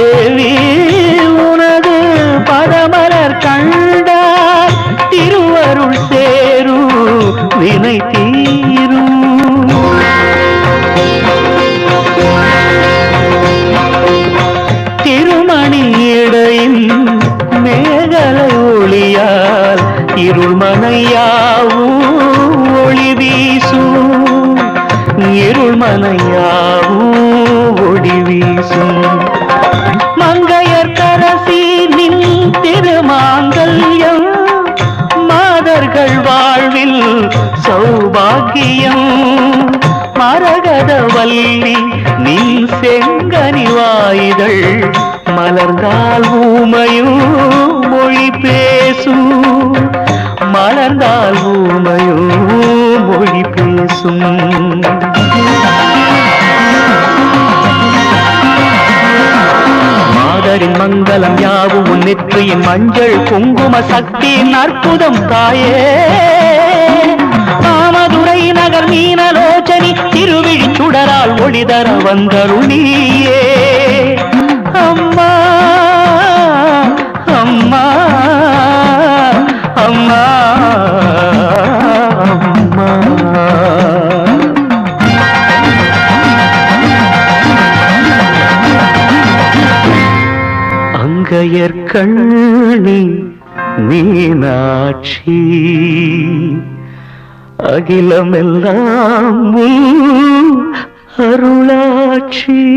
தேவி உனது பதமலர் கண்டார். திருவருள் சேரு வினை தீரும். திருமணி இடையின் மேகலை ஒளியால் இருள்மனையாவும் ஒளி வீசும். இருள்மனையாவும் ஒளி வீசும். மாங்கல்யம். மாதர்கள் வாழ்வில் சௌபாகியம். மரகதவல்லி நீ செங்கனிவாயுதள் மலர்ந்தால் ஊமையும் மொழி பேசும். மலர்ந்தால் ஊமையும் மொழி பேசும். மாதரின் மங்களம் யாவும் உன் நெற்றியின் மஞ்சள் குங்கும சக்தியின் அற்புதம் தாயே. மாமதுரை நகர் மீனலோச்சனி திருவிழி சுடரால் ஒளிதர வந்தருளியே. அம்மா அம்மா அம்மா. அங்கையர் கண்ணி மீனாட்சி. அகிலமெல்லாம் அருளாட்சி.